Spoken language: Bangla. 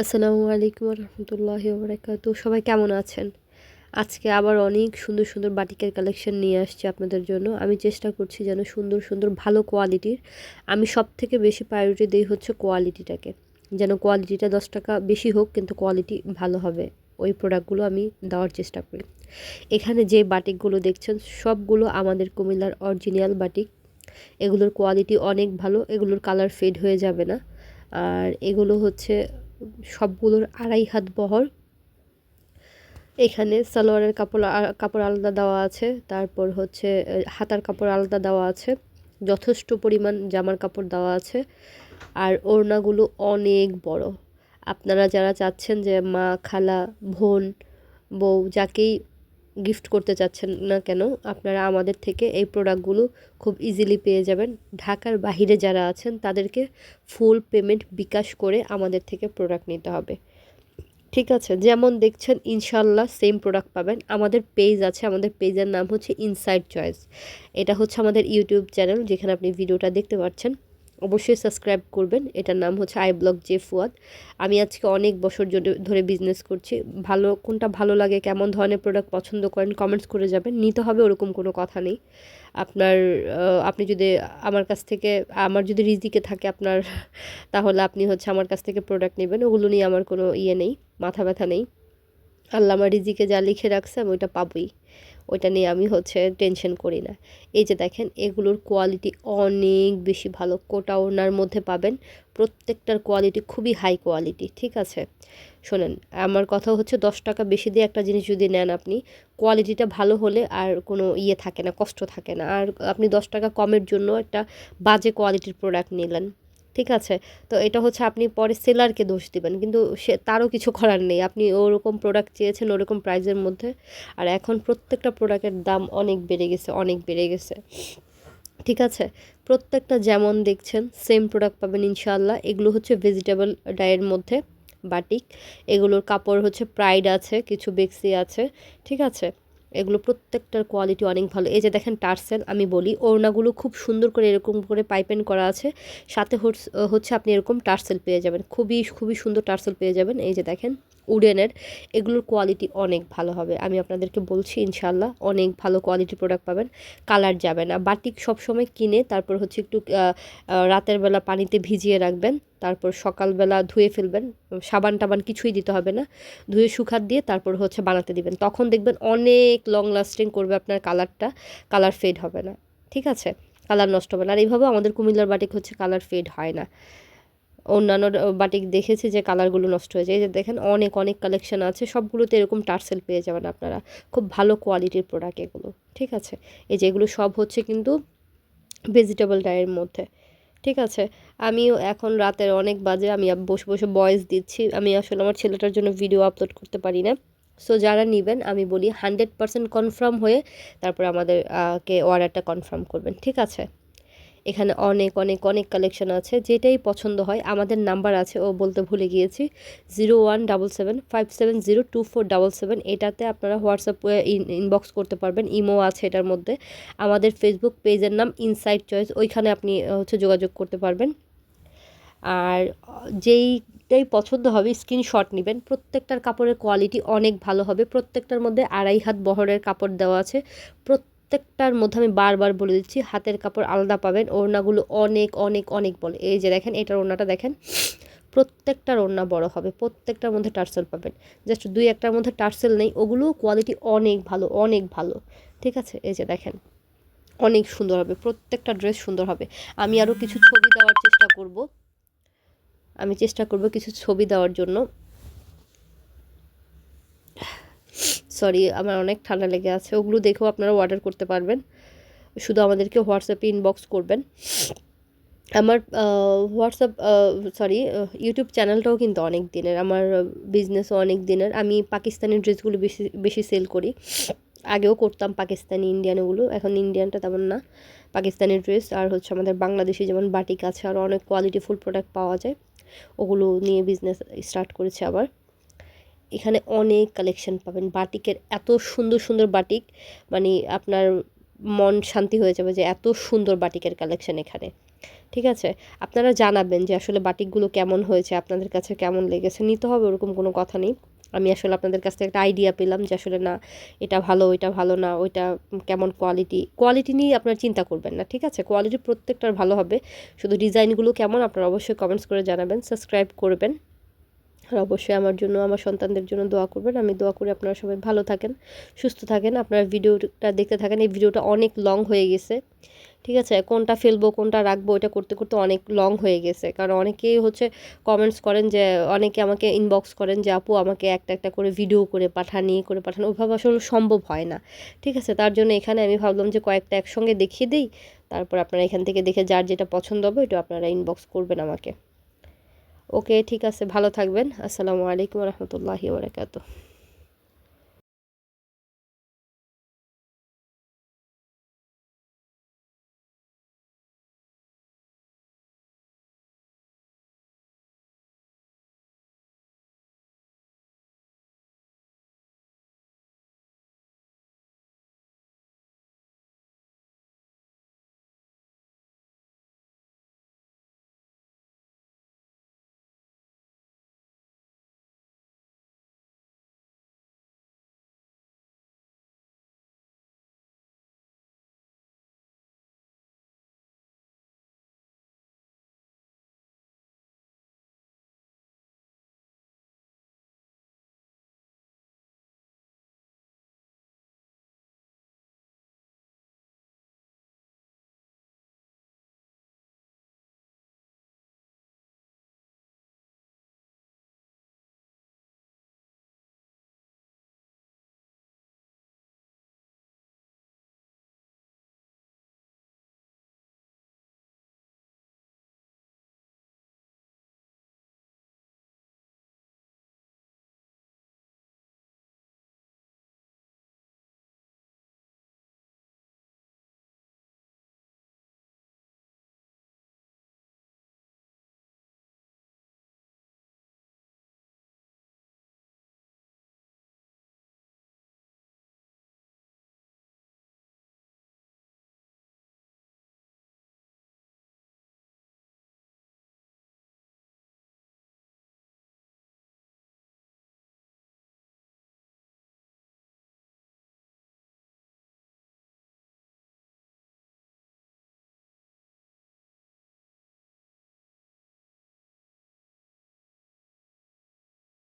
আসসালামু আলাইকুম রহমতুল্লাহি ওবরাকাতু সবাই কেমন আছেন? আজকে আবার অনেক সুন্দর সুন্দর বাটিকের কালেকশন নিয়ে আসছি আপনাদের জন্য। আমি চেষ্টা করছি যেন সুন্দর সুন্দর ভালো কোয়ালিটির, আমি সব থেকে বেশি প্রায়োরিটি দিই হচ্ছে কোয়ালিটিটাকে। যেন কোয়ালিটিটা দশ টাকা বেশি হোক, কিন্তু কোয়ালিটি ভালো হবে। ওই প্রোডাক্টগুলো আমি দেওয়ার চেষ্টা করি। এখানে যে বাটিকগুলো দেখছেন, সবগুলো আমাদের কুমিল্লার অরিজিনাল বাটিক। এগুলোর কোয়ালিটি অনেক ভালো, এগুলোর কালার ফেড হয়ে যাবে না। আর এগুলো হচ্ছে সবগুলোর আড়াই হাত বহর। এখানে সালোয়ারের কাপড় কাপড় আলাদা দেওয়া আছে। তারপর হচ্ছে হাতার কাপড় আলাদা দেওয়া আছে। যথেষ্ট পরিমাণ জামার কাপড় দেওয়া আছে। আর ওড়নাগুলো অনেক বড়। আপনারা যারা চাচ্ছেন যে মা, খালা, বোন, বউ, যাকেই গিফট করতে চাচ্ছেন না কেন, আপনারা আমাদের থেকে এই প্রোডাক্টগুলো খুব ইজিলি পেয়ে যাবেন। ঢাকার বাহিরে যারা আছেন, তাদেরকে ফুল পেমেন্ট বিকাশ করে আমাদের থেকে প্রোডাক্ট নিতে হবে। ঠিক আছে, যেমন দেখছেন ইনশাল্লাহ সেম প্রোডাক্ট পাবেন। আমাদের পেজ আছে, আমাদের পেজের নাম হচ্ছে ইনসাইড চয়েস এটা হচ্ছে আমাদের ইউটিউব চ্যানেল যেখানে আপনি ভিডিওটা দেখতে পাচ্ছেন। অবশ্যই সাবস্ক্রাইব করবেন। এটার নাম হচ্ছে আই ব্লগ জে ফুয়াদ। আমি আজকে অনেক বছর ধরে বিজনেস করছি। ভালো, কোনটা ভালো লাগে, কেমন ধরনের প্রোডাক্ট পছন্দ করেন কমেন্টস করে যাবেন। নিতে হবে, ওরকম কোনো কথা নেই। আপনার আপনি যদি আমার কাছ থেকে, আমার যদি রিজিকে থাকে আপনার, তাহলে আপনি হচ্ছে আমার কাছ থেকে প্রোডাক্ট নেবেন। ওগুলো নিয়ে আমার কোনো ইয়ে নেই, মাথা ব্যথা নেই। আল্লাহ আমার রিজিকে যা লিখে রাখছে, আমি ওইটা পাবই। ওইটা নিয়ে আমি হচ্ছে টেনশন করি না। এই যে দেখেন, এগুলোর কোয়ালিটি অনেক বেশি ভালো। কোটা ওনার মধ্যে পাবেন, প্রত্যেকটার কোয়ালিটি খুবই হাই কোয়ালিটি ঠিক আছে? শোনেন, আমার কথা হচ্ছে দশ টাকা বেশি দিয়ে একটা জিনিস যদি নেন আপনি কোয়ালিটিটা ভালো হলে আর কোনো ইয়ে থাকে না, কষ্ট থাকে না। আর আপনি দশ টাকা কমের জন্য একটা বাজে কোয়ালিটির প্রোডাক্ট নিলেন। ঠিক আছে? তো এটা হচ্ছে আপনি পরে সেলারকে দোষ দিবেন। কিন্তু সে, তারও কিছু করার নেই। আপনি ওরকম প্রোডাক্ট চেয়েছেন ওরকম প্রাইজের মধ্যে। আর এখন প্রত্যেকটা প্রোডাক্টের দাম অনেক বেড়ে গেছে, অনেক বেড়ে গেছে। ঠিক আছে? প্রত্যেকটা যেমন দেখছেন সেম প্রোডাক্ট পাবেন ইনশাল্লাহ এগুলো হচ্ছে ভেজিটেবল ডায়ের মধ্যে বাটিক এগুলোর কাপড় হচ্ছে প্রাইড আছে, কিছু বেক্সি আছে। ঠিক আছে? এগুলো প্রত্যেকটার কোয়ালিটি অনেক ভালো। এই যে দেখেন টার্সেল আমি বলি, ওড়নাগুলো খুব সুন্দর করে এরকম করে পাইপেন করা আছে। সাথে হচ্ছে আপনি এরকম টার্সেল পেয়ে যাবেন। খুবই খুবই সুন্দর টার্সেল পেয়ে যাবেন। এই যে দেখেন উডেনের, এগুলোর কোয়ালিটি অনেক ভালো হবে। আমি আপনাদেরকে বলছি ইনশাল্লাহ অনেক ভালো কোয়ালিটি প্রোডাক্ট পাবেন। কালার যাবে না। বাটিক সবসময় কিনে, তারপর হচ্ছে একটু রাতের বেলা পানিতে ভিজিয়ে রাখবেন। তারপর সকালবেলা ধুয়ে ফেলবেন। সাবান টাবান কিছুই দিতে হবে না। ধুয়ে শুকাত দিয়ে তারপর হচ্ছে বানাতে দিবেন। তখন দেখবেন অনেক লং লাস্টিং করবে আপনার কালারটা কালার ফেড হবে না। ঠিক আছে? কালার নষ্ট হবে না। আর এইভাবে আমাদের কুমিল্লার বাটিক হচ্ছে কালার ফেড হয় না। অন্যান্য বাটিক দেখেছি যে কালারগুলো নষ্ট হয়ে যায়। এই যে দেখেন অনেক অনেক কালেকশান আছে। সবগুলোতে এরকম টার্সেল পেয়ে যাবেন আপনারা। খুব ভালো কোয়ালিটির প্রোডাক্ট এগুলো, ঠিক আছে? এই যে এগুলো সব হচ্ছে কিন্তু ভেজিটেবল ডায়ের মধ্যে, ঠিক আছে? আমিও এখন রাতের অনেক বাজে, আমি বসে বসে ভয়েস দিচ্ছি। আমি আসলে আমার ছেলেটার জন্য ভিডিও আপলোড করতে পারি না। সো যারা নেবেন, আমি বলি হান্ড্রেড পারসেন্ট কনফার্ম হয়ে তারপর আমাদের কে অর্ডারটা কনফার্ম করবেন, ঠিক আছে? এখানে অনেক অনেক অনেক কালেকশন আছে। যেটাই পছন্দ হয়, আমাদের নাম্বার আছে, ও বলতে ভুলে গিয়েছি। Zero one seven five seven zero two four double seven এটাতে আপনারা হোয়াটসঅ্যাপ ইনবক্স করতে পারবেন। ইমো আছে এটার মধ্যে। আমাদের ফেসবুক পেজের নাম ইনসাইড চয়েস ওইখানে আপনি হচ্ছে যোগাযোগ করতে পারবেন। আর যেইটাই পছন্দ হবে স্ক্রিনশট নেবেন। প্রত্যেকটার কাপড়ের কোয়ালিটি অনেক ভালো হবে। প্রত্যেকটার মধ্যে আড়াই হাত বহরের কাপড় দেওয়া আছে। প্রত্যেক প্রত্যেকটার মধ্যে আমি বারবার বলে দিচ্ছি, হাতের কাপড় আলাদা পাবেন, ওড়নাগুলো অনেক অনেক অনেক বলে। এই যে দেখেন এটার ওড়নাটা দেখেন, প্রত্যেকটার ওড়না বড় হবে, প্রত্যেকটার মধ্যে টার্সেল পাবেন। জাস্ট দুই একটার মধ্যে টার্সেল নেই, ওগুলো কোয়ালিটি অনেক ভালো অনেক ভালো। ঠিক আছে? এই যে দেখেন, অনেক সুন্দর হবে, প্রত্যেকটা ড্রেস সুন্দর হবে। আমি আরও কিছু ছবি দেওয়ার চেষ্টা করব। আমি চেষ্টা করব কিছু ছবি দেওয়ার জন্য। সরি, আমার অনেক ঠান্ডা লেগে আছে। ওগুলো দেখেও আপনারা অর্ডার করতে পারবেন। শুধু আমাদেরকে হোয়াটসঅ্যাপে ইনবক্স করবেন। আমার হোয়াটসঅ্যাপ সরি ইউটিউব চ্যানেলটাও কিন্তু অনেক দিনের। আমার বিজনেসও অনেক দিনের। আমি পাকিস্তানি ড্রেসগুলো বেশি বেশি সেল করি। আগেও করতাম পাকিস্তানি ইন্ডিয়ানগুলো এখন ইন্ডিয়ানটা তেমন না। পাকিস্তানি ড্রেস আর হচ্ছে আমাদের বাংলাদেশি যেমন বাটিক আছে, আর অনেক কোয়ালিটিফুল প্রোডাক্ট পাওয়া যায়। ওগুলো নিয়ে বিজনেস স্টার্ট করেছে আবার। এখানে অনেক কালেকশন পাবেন। বাটিকের এত সুন্দর সুন্দর বাটিক মানে আপনার মন শান্তি হয়ে যাবে যে এত সুন্দর বাটিকের কালেকশন এখানে। ঠিক আছে? আপনারা জানাবেন যে আসলে বাটিকগুলো কেমন হয়েছে, আপনাদের কাছে কেমন লেগেছে। নিতে হবে, ওরকম কোনো কথা নেই। আমি আসলে আপনাদের কাছ থেকে একটা আইডিয়া পেলাম যে আসলে না, এটা ভালো, ওইটা ভালো না, ওইটা কেমন কোয়ালিটি কোয়ালিটি নিয়ে আপনার চিন্তা করবেন না। ঠিক আছে? কোয়ালিটি প্রত্যেকটার ভালো হবে। শুধু ডিজাইনগুলো কেমন, আপনারা অবশ্যই কমেন্টস করে জানাবেন সাবস্ক্রাইব করবেন। আর অবশ্যই আমার জন্য, আমার সন্তানদের জন্য দোয়া করবেন। আমি দোয়া করি আপনারা সবাই ভালো থাকেন, সুস্থ থাকেন। আপনারা ভিডিওটা দেখতে থাকেন। এই ভিডিওটা অনেক লং হয়ে গেছে। ঠিক আছে? কোনটা ফেলব, কোনটা রাখব, এটা করতে করতে অনেক লং হয়ে গেছে। কারণ অনেকেই হচ্ছে কমেন্টস করেন যে, অনেকে আমাকে ইনবক্স করেন যে, আপু, আমাকে একটা একটা করে ভিডিও করে পাঠান ইয়ে করে পাঠান। ওইভাবে আসলে সম্ভব হয় না। ঠিক আছে? তার জন্য এখানে আমি ভাবলাম যে, কয়েকটা একসঙ্গে দেখিয়ে দিই। তারপর আপনারা এখান থেকে দেখে যার যেটা পছন্দ হবে, ওইটা আপনারা ইনবক্স করবেন আমাকে। ওকে ঠিক আছে ভালো থাকবেন। আসসালামু আলাইকুম রহমতুল্লাহি বারকাতুহ।